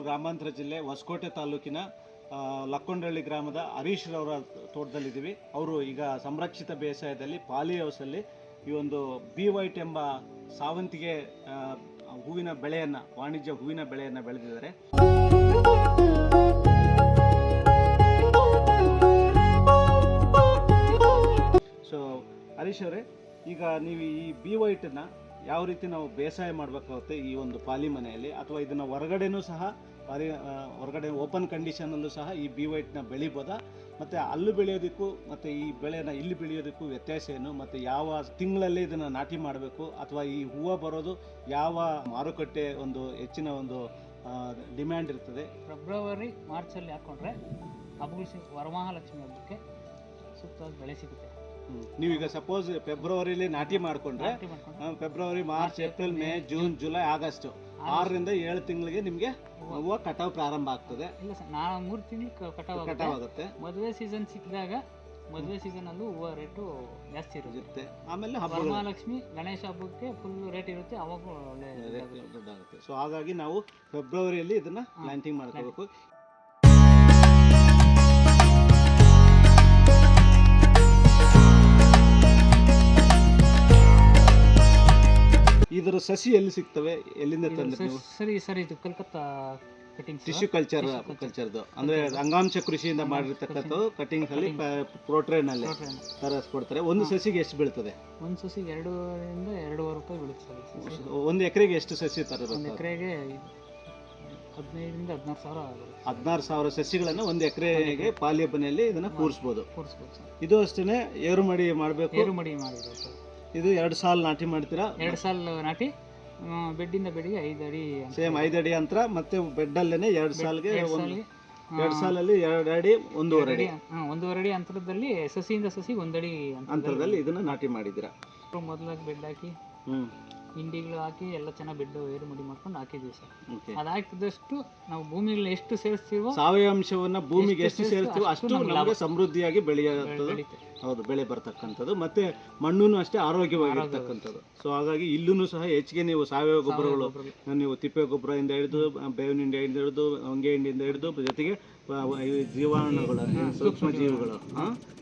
ಬೆಂಗಳೂರು ಗ್ರಾಮಾಂತರ ಜಿಲ್ಲೆ ಹೊಸಕೋಟೆ ತಾಲೂಕಿನ ಲಕ್ಕೊಂಡಳ್ಳಿ ಗ್ರಾಮದ ಹರೀಶ್ ರವರ ತೋಟದಲ್ಲಿದ್ದೀವಿ. ಅವರು ಈಗ ಸಂರಕ್ಷಿತ ಬೇಸಾಯದಲ್ಲಿ, ಪಾಲಿ ಹೌಸಲ್ಲಿ ಈ ಒಂದು ಬಿ ವೈಟ್ ಎಂಬ ಸಾವಂತಿಗೆ ಹೂವಿನ ಬೆಳೆಯನ್ನು, ವಾಣಿಜ್ಯ ಹೂವಿನ ಬೆಳೆಯನ್ನು ಬೆಳೆದಿದ್ದಾರೆ. ಸೊ ಹರೀಶ್ ಅವರೇ, ಈಗ ನೀವು ಈ ಬಿ ವೈಟನ್ನು ಯಾವ ರೀತಿ ನಾವು ಬೇಸಾಯ ಮಾಡಬೇಕಾಗುತ್ತೆ ಈ ಒಂದು ಪಾಲಿ ಮನೆಯಲ್ಲಿ? ಅಥವಾ ಇದನ್ನು ಹೊರಗಡೆನೂ ಸಹ ಆ, ಹೊರಗಡೆ ಓಪನ್ ಕಂಡೀಷನಲ್ಲೂ ಸಹ ಈ ಬಿ ವೈಟ್ನ ಬೆಳಿಬೋದಾ? ಮತ್ತು ಅಲ್ಲೂ ಬೆಳೆಯೋದಕ್ಕೂ ಮತ್ತು ಈ ಬೆಳೆನ ಇಲ್ಲಿ ಬೆಳೆಯೋದಕ್ಕೂ ವ್ಯತ್ಯಾಸ ಏನು? ಮತ್ತು ಯಾವ ತಿಂಗಳಲ್ಲಿ ಇದನ್ನು ನಾಟಿ ಮಾಡಬೇಕು? ಅಥವಾ ಈ ಹೂವು ಬರೋದು ಯಾವ ಮಾರುಕಟ್ಟೆ ಒಂದು ಹೆಚ್ಚಿನ ಒಂದು ಡಿಮ್ಯಾಂಡ್ ಇರ್ತದೆ? ಫೆಬ್ರವರಿ ಮಾರ್ಚಲ್ಲಿ ಹಾಕ್ಕೊಂಡ್ರೆ ಹಬ್ಬಗಳು ವರಮಹಾಲಕ್ಷ್ಮಿ ಹಬ್ಬಕ್ಕೆ ಸೂಕ್ತವಾದ ಬೆಳೆ ಸಿಗುತ್ತೆ. ನೀವೀಗ ಸಪೋಸ್ ಫೆಬ್ರವರಿಲಿ ನಾಟಿ ಮಾಡ್ಕೊಂಡ್ರೆ February March April May June July August ಆರರಿಂದ ಏಳು ತಿಂಗಳಿಗೆ ನಿಮಗೆ ಹೂವು ಕಟಾವು ಪ್ರಾರಂಭ ಆಗ್ತದೆ. ಇಲ್ಲ ಸರ್ ನಾ ಮೂರು ತಿಂಗಳು ಕಟಾವು ಕಟಾವು ಆಗುತ್ತೆ ಮದುವೆ ಸೀಸನ್ ಸಿಕ್ಕಿದಾಗ ಮದುವೆ ಸೀಸನಲ್ಲೂ ಹೂವು ರೇಟು ಜಾಸ್ತಿ ಇರುತ್ತೆ. ಆಮೇಲೆ ಹಬ್ಬ ಮಹಾಲಕ್ಷ್ಮಿ ಗಣೇಶ ಹಬ್ಬಕ್ಕೆ ಫುಲ್ ರೇಟ್ ಇರುತ್ತೆ ಅವಾಗ ಒಳ್ಳೆ ಆಗುತ್ತೆ ದೊಡ್ಡಾಗುತ್ತೆ ಸೊ ಹಾಗಾಗಿ ನಾವು ಫೆಬ್ರವರಿಯಲ್ಲಿ ಇದನ್ನ ಪ್ಲಾಂಟಿಂಗ್ ಮಾಡ್ಕೋಬೇಕು. ಸಸಿ ಎಲ್ಲಿ ಸಿಗ್ತವೆ ಎಲ್ಲಿಂದ ತಂದ್ರೆ ನೀವು? ಸರ್- ಸರಿ ಇದು ಕಲ್ಕತ್ತಾ ಕಟಿಂಗ್ ಟಿಶ್ಯೂ ಕಲ್ಚರ್ ಕಲ್ಚರ್ದು ಅಂದ್ರೆ ಅಂಗಾಂಶ ಕೃಷಿಯಿಂದ ಮಾಡಿರ್ತಕ್ಕಂಥ ಕಟಿಂಗ್ಸ್ ಅಲ್ಲಿ ಪ್ರೋಟ್ರೇನ್ ಅಲ್ಲಿ ತರಿಸ್ಕೊಡ್ತಾರೆ. ಒಂದು ಸಸಿಗೆ ಎಷ್ಟು ಬೀಳ್ತದೆ? ಒಂದು ಸಸಿಗೆ ಎರಡೂವರೆಯಿಂದ ಎರಡೂವರೆ ರೂಪಾಯಿ ಬೀಳುತ್ತೆ. ಒಂದು ಎಕರೆಗೆ ಎಷ್ಟು ಸಸಿ ಒಂದು ತರಬೇಕು ಎಕರೆಗೆ ಹದಿನೈದರಿಂದ ಹದಿನಾರು ಸಾವಿರ ಹದಿನಾರು ಸಾವಿರ ಸಸಿಗಳನ್ನು ಒಂದು ಎಕರೆಗೆ ಪಾಲಿಯ ಬನೆಯಲ್ಲಿ ಇದನ್ನ ಕೂರಿಸ್ಬೋದು. ಇದು ಅಷ್ಟೇ ಏರುಮಡಿ ಮಾಡಬೇಕು. ಏರು ಮಡಿ ಮಾಡಿದ್ರು ಸರ್. ಇದು ಎರಡು ಸಾಲ್ ನಾಟಿ ಮಾಡ್ತೀರಾ? ಎರಡು ಸಾಲ್ ನಾಟಿ ಬೆಡ್ಡಿಂದ ಬೆಡ್ಗೆ ಐದು ಅಡಿ ಸೇಮ್ ಐದು ಅಡಿ ಅಂತರ ಮತ್ತೆ ಬೆಡ್ ಅಲ್ಲೇನೆ ಎರಡು ಸಾಲ್ಗೆ ಎರಡು ಒಂದು ಸಾಲಲ್ಲಿ ಎರಡು ಅಡಿ ಒಂದೂವರೆ ಅಡಿ. ಒಂದೂವರೆ ಅಡಿ ಅಂತರದಲ್ಲಿ ಸಸಿಯಿಂದ ಸಸಿ ಒಂದಡಿ ಅಂತರದಲ್ಲಿ. ಇದನ್ನ ನಾಟಿ ಮಾಡಿದ್ದೀರಾ? ಮೊದಲಾಗಿ ಬೆಡ್ ಹಾಕಿ ಹಿಂಡಿಗಳು ಹಾಕಿ ಎಲ್ಲ ಚೆನ್ನಾಗಿ ಬೆಡ್ ಏರು ಮಡಿ ಮಾಡ್ಕೊಂಡು ಹಾಕಿದ್ವಿ ಸರ್. ಅದಾಕಿದಷ್ಟು ನಾವು ಭೂಮಿಗಳ ಎಷ್ಟು ಸೇರಿಸ್ತೀವೋ ಸಾವಯವ ಅಂಶವನ್ನ ಭೂಮಿಗೆ ಎಷ್ಟು ಸೇರಿಸ್ತೀವೋ ಅಷ್ಟು ನಮಗೆ ಸಮೃದ್ಧಿಯಾಗಿ ಬೆಳೆಯುತ್ತೆ ಹೌದು ಬೆಳೆ ಬರ್ತಕ್ಕಂಥದ್ದು. ಮತ್ತೆ ಮಣ್ಣು ಅಷ್ಟೇ ಆರೋಗ್ಯವಾಗಿರ್ತಕ್ಕಂಥದ್ದು. ಸೊ ಹಾಗಾಗಿ ಇಲ್ಲೂ ಸಹ ಹೆಚ್ಚಿಗೆ ನೀವು ಸಾವಯವ ಗೊಬ್ಬರಗಳು. ನೀವು ತಿಪ್ಪೆ ಗೊಬ್ಬರದಿಂದ ಹಿಡಿದು ಬೇವಿನ ಹಿಂಡಿಯಿಂದ ಹಿಡಿದು ಹೊಂಗೆ ಹಿಂಡಿಯಿಂದ ಹಿಡಿದು ಜೊತೆಗೆ ಜೀವಾಣುಗಳ ಸೂಕ್ಷ್ಮ ಜೀವಿಗಳು.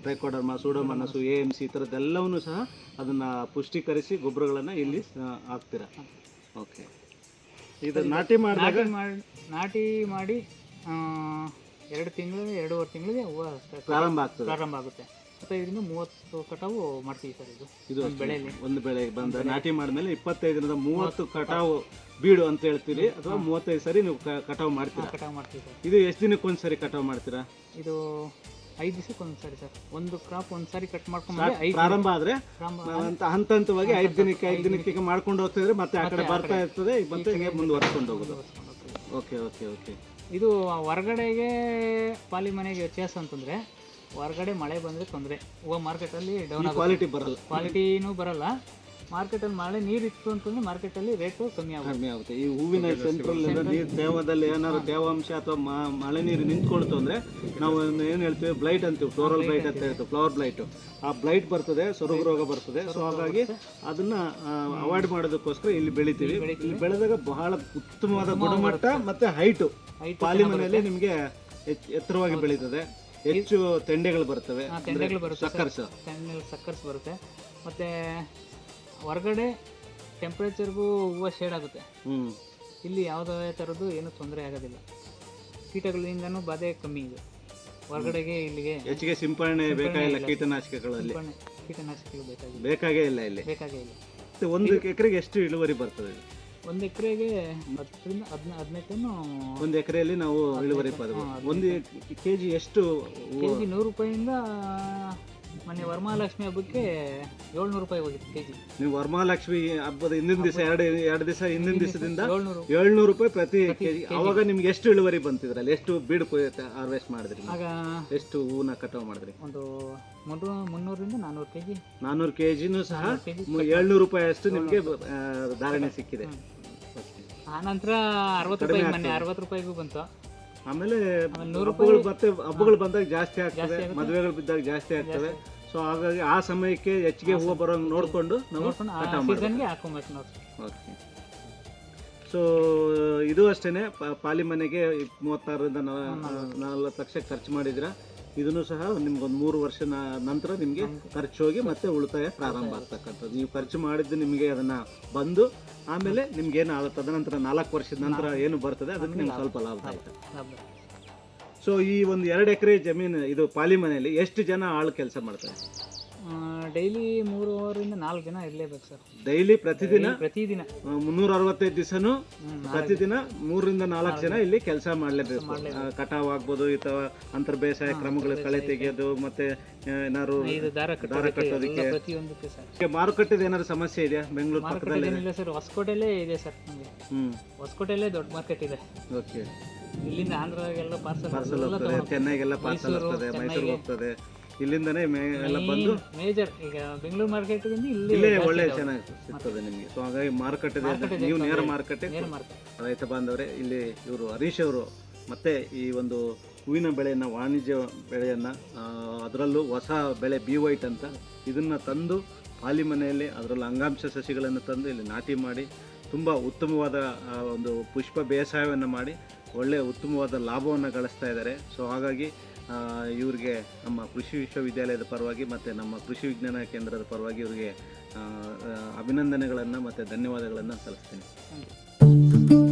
Trichoderma pseudomonas A M C ಈ ಥರದ್ದೆಲ್ಲವನ್ನೂ ಸಹ ಅದನ್ನ ಪುಷ್ಟೀಕರಿಸಿ ಗೊಬ್ಬರಗಳನ್ನು ಇಲ್ಲಿ ಹಾಕ್ತೀರ. ಓಕೆ. ಇದು ನಾಟಿ ಮಾಡಿ ನಾಟಿ ಮಾಡಿ ಎರಡು ತಿಂಗಳು ಎರಡೂವರೆ ತಿಂಗಳಿಗೆ ಹೂವು ಪ್ರಾರಂಭ ಆಗ್ತದೆ. ಪ್ರಾರಂಭ ಆಗುತ್ತೆ. ಇಪ್ಪತ್ತೈದರಿಂದ ಮೂವತ್ತು ಕಟಾವು ಮಾಡ್ತೀವಿ ಸರ್ ಇದು. ಇದು ಒಂದು ಬೆಳೆಯಲ್ಲಿ. ಒಂದು ಬೆಳೆ ಬಂದ ನಾಟಿ ಮಾಡಿದ್ಮೇಲೆ ಇಪ್ಪತ್ತೈದರಿಂದ ಮೂವತ್ತು ಕಟಾವು ಬೀಡು ಅಂತ ಹೇಳ್ತೀರಿ ಅಥವಾ ಮೂವತ್ತೈದು ಸರಿ ನೀವು ಕ- ಕಟಾವು ಮಾಡ್ತೀರಾ? ಕಟಾವು ಮಾಡ್ತೀವಿ ಸರ್. ಇದು ಎಷ್ಟು ದಿನಕ್ಕೊಂದು ಸರಿ ಕಟಾವು ಮಾಡ್ತೀರಾ? ಇದು ಐದು ದಿವಸಕ್ಕೆ ಒಂದು ಸಾರಿ. ಸರ್ ಒಂದು ಕ್ರಾಪ್ ಒಂದು ಸಾರಿ ಕಟ್ ಮಾಡ್ಕೊಂಡು ಐದು ಪ್ರಾರಂಭ ಆದ್ರೆ ಅಂತ ಹಂತ ಹಂತವಾಗಿ ಐದು ದಿನಕ್ಕೆ ಐದು ದಿನಕ್ಕೆ ಮಾಡ್ಕೊಂಡು ಹೋಗ್ತಿದ್ರೆ ಮತ್ತೆ ಆ ಕಡೆ ಬರ್ತಾ ಇರ್ತದೆ ಮತ್ತೆ ಹಿಂಗೆ ಮುಂದುವರ್ಸ್ಕೊಂಡು ಹೋಗೋದು. Okay okay okay. ಇದು ಹೊರಗಡೆಗೆ ಪಾಲಿ ಮನೆಗೆ ವ್ಯತ್ಯಾಸ ಅಂತಂದ್ರೆ ಹೊರಗಡೆ ಮಳೆ ಬಂದರೆ ತೊಂದರೆ. ಹೂವು ಮಾರ್ಕೆಟಲ್ಲಿ ಡೌನ್ ಕ್ವಾಲಿಟಿ ಬರಲ್ಲ. ಕ್ವಾಲಿಟಿನೂ ಬರಲ್ಲ. ಮಾರ್ಕೆಟಲ್ಲಿ ಮಳೆ ನೀರು ಇತ್ತು ಅಂತಂದ್ರೆ ಮಾರ್ಕೆಟಲ್ಲಿ ರೇಟು ಕಮ್ಮಿ ಆಗುತ್ತೆ. ಕಮ್ಮಿ ಆಗುತ್ತೆ. ಈ ಹೂವಿನ ಸೆಂಟ್ರಲ್ ನೀರು ತೇವದಲ್ಲಿ ಏನಾದ್ರು ತೇವಾಂಶ ಅಥವಾ ಮ- ಮಳೆ ನೀರು ನಿಂತ್ಕೊಳ್ತು ಅಂದರೆ ನಾವು ಏನು ಹೇಳ್ತೀವಿ? ಬ್ಲೈಟ್ ಅಂತೀವಿ. ಫ್ಲೋರಲ್ ಬ್ಲೈಟ್ ಅಂತ ಹೇಳ್ತೀವಿ. ಫ್ಲವರ್ ಬ್ಲೈಟು ಆ ಬ್ಲೈಟ್ ಬರ್ತದೆ ಸೊರಗು ರೋಗ ಬರ್ತದೆ. ಸೊ ಹಾಗಾಗಿ ಅದನ್ನ ಅವಾಯ್ಡ್ ಮಾಡೋದಕ್ಕೋಸ್ಕರ ಇಲ್ಲಿ ಬೆಳಿತೀವಿ. ಇಲ್ಲಿ ಬೆಳೆದಾಗ ಬಹಳ ಉತ್ತಮವಾದ ಗುಣಮಟ್ಟ ಮತ್ತೆ ಹೈಟು Height ಪಾಲಿ ಮನೆಯಲ್ಲಿ ನಿಮಗೆ ಎತ್ತರವಾಗಿ ಬೆಳೀತದೆ. ಹೆಚ್ಚು ತೆಂಡೆಗಳು ಬರ್ತವೆ. ತೆಂಡೆಗಳು ಬರುತ್ತೆ ಸರ್. ಸಕ್ಕರ್ಸ್. ತೆಂಡೆಗಳು ಸಕ್ಕರ್ಸ್ ಬರುತ್ತೆ. ಮತ್ತು ಹೊರಗಡೆ ಟೆಂಪ್ರೇಚರ್ಗೂ ಹೂವು ಶೇಡ್ ಆಗುತ್ತೆ. ಹ್ಮ್. ಇಲ್ಲಿ ಯಾವುದೇ ಥರದ್ದು ಏನೂ ತೊಂದರೆ ಆಗೋದಿಲ್ಲ. ಕೀಟಗಳಿಂದನೂ ಬಾಧೆ ಕಮ್ಮಿ ಇದೆ. ಹೊರಗಡೆಗೆ ಇಲ್ಲಿಗೆ ಹೆಚ್ಚಿಗೆ ಸಿಂಪರಣೆ ಬೇಕಾಗಿಲ್ಲ ಕೀಟನಾಶಕಗಳಲ್ಲಿ? ಕೀಟನಾಶಕ ಕೀಟನಾಶಕಗಳು ಬೇಕಾಗಿಲ್ಲ. ಬೇಕಾಗೇ ಇಲ್ಲ ಇಲ್ಲಿ. ಬೇಕಾಗೇ ಇಲ್ಲ. ಒಂದು ಎಕರೆಗೆ ಎಷ್ಟು ಇಳುವರಿ ಬರ್ತದೆ? ಇದು? ಒಂದು ಎಕರೆಗೆ ಹತ್ತರಿಂದ ಹದಿನ ಹದಿನೈದು ಟನ್ನು ಒಂದು ಎಕರೆಯಲ್ಲಿ ನಾವು ಇಳುವರಿ ಪಡೆದು ಒಂದು ಕೆ ಜಿ ಎಷ್ಟು? ಕೆ ಜಿ ನೂರು ರೂಪಾಯಿಂದ ಮೊನ್ನೆ ವರಮಹಾಲಕ್ಷ್ಮಿ ಹಬ್ಬಕ್ಕೆ ಏಳ್ನೂರು ರೂಪಾಯಿ ಹೋಗಿತ್ತು ಕೆ ಜಿ ನೀವು ವರಮಹಾಲಕ್ಷ್ಮಿ ಹಬ್ಬದ ಹಿಂದಿನ ದಿವಸ ಎರಡು ಎರಡು ದಿವಸ ಹಿಂದಿನ ದಿವಸದಿಂದ ಏಳ್ನೂರು ರೂಪಾಯಿ. ಪ್ರತಿ ಕೆಜಿ. ಅವಾಗ ನಿಮ್ಗೆ ಎಷ್ಟು ಇಳುವರಿ ಬಂತಿದ್ರಲ್ಲಿ? ಎಷ್ಟು ಬೀಡು ಹಾರ್ವೆಸ್ಟ್ ಮಾಡಿದ್ರಿ? ಆಗ ಎಷ್ಟು ಹೂವನ್ನ ಕಟಾವು ಮಾಡಿದ್ರಿ? ಒಂದು ಮುನ್ನೂರು ಮುನ್ನೂರರಿಂದ ನಾನ್ನೂರು ಕೆ ಜಿ ನಾನ್ನೂರು ಕೆ ಜಿನೂ ಸಹ ಏಳ್ನೂರು ರೂಪಾಯಿ ಅಷ್ಟು ನಿಮಗೆ ಧಾರಣೆ ಸಿಕ್ಕಿದೆ. ಆ ನಂತರ ಅರವತ್ತು ರೂಪಾಯಿ ಮೊನ್ನೆ ಅರವತ್ತು ರೂಪಾಯಿಗೂ ಬಂತು. ಆಮೇಲೆ ಆಮೇಲೆ ನೂರು ಹಬ್ಬಗಳು ಮತ್ತೆ ಹಬ್ಬಗಳು ಬಂದಾಗ ಜಾಸ್ತಿ ಆಗ್ತದೆ ಮದುವೆಗಳು ಬಿದ್ದಾಗ ಜಾಸ್ತಿ ಆಗ್ತವೆ. ಸೊ ಹಾಗಾಗಿ ಆ ಸಮಯಕ್ಕೆ ಹೆಚ್ಚಿಗೆ ಹೂವು ಬರೋ ನೋಡ್ಕೊಂಡು ನಾವು ನೋಡ್ಕೊಂಡು ಆ ಕಟಾವು ಮಾಡ್ಬೇಕು. ಸೀಸನ್ಗೆ ಹಾಕೊಬೇಕು ಓಕೆ ಸೊ ಇದು ಅಷ್ಟೇನೆ ಪಾಲಿ ಮನೆಗೆ ಮೂವತ್ತಾರರಿಂದ ನಾಲ್ಕು ಲಕ್ಷ ಖರ್ಚು ಮಾಡಿದಿರ ಇದನ್ನು ಸಹ ನಿಮ್ಗೊಂದು ಮೂರು ವರ್ಷ ನಂತರ ನಿಮಗೆ ಖರ್ಚು ಹೋಗಿ ಮತ್ತೆ ಉಳಿತಾಯ ಪ್ರಾರಂಭ ಆಗ್ತಕ್ಕಂಥದ್ದು. ನೀವು ಖರ್ಚು ಮಾಡಿದ್ದು ನಿಮಗೆ ಅದನ್ನ ಬಂದು ಆಮೇಲೆ ನಿಮ್ಗೆ ಏನು ಆಗುತ್ತೆ ತದನಂತರ ನಾಲ್ಕು ವರ್ಷದ ನಂತರ ಏನು ಬರ್ತದೆ? ಅದಕ್ಕೆ ನಿಮ್ಗೆ ಸ್ವಲ್ಪ ಲಾಭ ಆಗುತ್ತೆ. ಸೊ ಈ ಒಂದು ಎರಡು ಎಕರೆ ಜಮೀನು ಇದು ಪಾಲಿ ಮನೆಯಲ್ಲಿ ಎಷ್ಟು ಜನ ಆಳು ಕೆಲಸ ಮಾಡ್ತಾರೆ? ಡೈಲಿ ಅವರಿಂದ ನಾಲ್ಕು ದಿನ ಇರಲೇಬೇಕು ಸರ್. ಡೈಲಿ ಪ್ರತಿದಿನ? ಪ್ರತಿದಿನ. ಮುನ್ನೂರ ಅರವತ್ತೈದು ದಿವಸನು ಪ್ರತಿದಿನ ಮೂರರಿಂದ ನಾಲ್ಕು ಜನ ಇಲ್ಲಿ ಕೆಲಸ ಮಾಡಲೇಬೇಕು. ಕಟಾವ್ ಆಗ್ಬೋದು ಅಥವಾ ಅಂತರ್ ಬೇಸಾಯ ಕ್ರಮಗಳು ಕಳೆ ತೆಗೆಯೋದು ಮತ್ತೆ ಏನಾದ್ರು ದಾರ ಕಟ್ಟೋದಕ್ಕೆ ಪ್ರತಿಯೊಂದಕ್ಕೆ ಸರ್. ಮಾರುಕಟ್ಟೆದ ಏನಾದ್ರು ಸಮಸ್ಯೆ ಇದೆಯಾ? ಬೆಂಗಳೂರು ಪಕ್ಕದಲ್ಲಿ? ಸರ್. ಹೊಸಕೋಟೆಲ್ಲೇ ಇದೆ ಸರ್ ನಮಗೆ. ಹ್ಮ್. ಹೊಸಕೋಟೆಲ್ಲೇ ದೊಡ್ಡ ಮಾರ್ಕೆಟ್ ಇದೆ. ಓಕೆ. ಇಲ್ಲಿಂದ ಆಂಧ್ರಗೆಲ್ಲ ಪಾರ್ಸಲ್ ಪಾರ್ಸಲ್ ಹೋಗ್ತದೆ ಚೆನ್ನೈಗೆಲ್ಲ ಪಾರ್ಸಲ್ ಹೋಗ್ತದೆ ಮೈಸೂರು ಹೋಗ್ತದೆ. ಇಲ್ಲಿಂದನೇ ಮೇ ಎಲ್ಲ ಬಂದು ಮೇಜರ್ ಈಗ ಬೆಂಗಳೂರು ಮಾರ್ಕೆಟ್ ಇಲ್ಲಿ ಒಳ್ಳೆ. ಚೆನ್ನಾಗಿ ಸಿಗ್ತದೆ ನಿಮಗೆ. ಸೊ ಹಾಗಾಗಿ ಮಾರುಕಟ್ಟೆ ನೀವು ನೇರ ಮಾರುಕಟ್ಟೆ ಮಾರ್ಕೆಟ್ ರೈತ ಬಾಂಧವರೇ ಇಲ್ಲಿ ಇವರು ಹರೀಶ್ ಅವರು ಮತ್ತೆ ಈ ಒಂದು ಹೂವಿನ ಬೆಳೆಯನ್ನು ವಾಣಿಜ್ಯ ಬೆಳೆಯನ್ನು ಅದರಲ್ಲೂ ಹೊಸ ಬೆಳೆ ಬಿ ವೈಟ್ ಅಂತ ಇದನ್ನು ತಂದು ಪಾಲಿ ಮನೆಯಲ್ಲಿ ಅದರಲ್ಲೂ ಅಂಗಾಂಶ ಸಸಿಗಳನ್ನು ತಂದು ಇಲ್ಲಿ ನಾಟಿ ಮಾಡಿ ತುಂಬ ಉತ್ತಮವಾದ ಒಂದು ಪುಷ್ಪ ಬೇಸಾಯವನ್ನು ಮಾಡಿ ಒಳ್ಳೆಯ ಉತ್ತಮವಾದ ಲಾಭವನ್ನು ಗಳಿಸ್ತಾ ಇದ್ದಾರೆ. ಸೊ ಹಾಗಾಗಿ ಇವ್ರಿಗೆ ನಮ್ಮ ಕೃಷಿ ವಿಶ್ವವಿದ್ಯಾಲಯದ ಪರವಾಗಿ ಮತ್ತು ನಮ್ಮ ಕೃಷಿ ವಿಜ್ಞಾನ ಕೇಂದ್ರದ ಪರವಾಗಿ ಇವರಿಗೆ ಅಭಿನಂದನೆಗಳನ್ನು ಮತ್ತು ಧನ್ಯವಾದಗಳನ್ನು ಸಲ್ಲಿಸ್ತೀನಿ.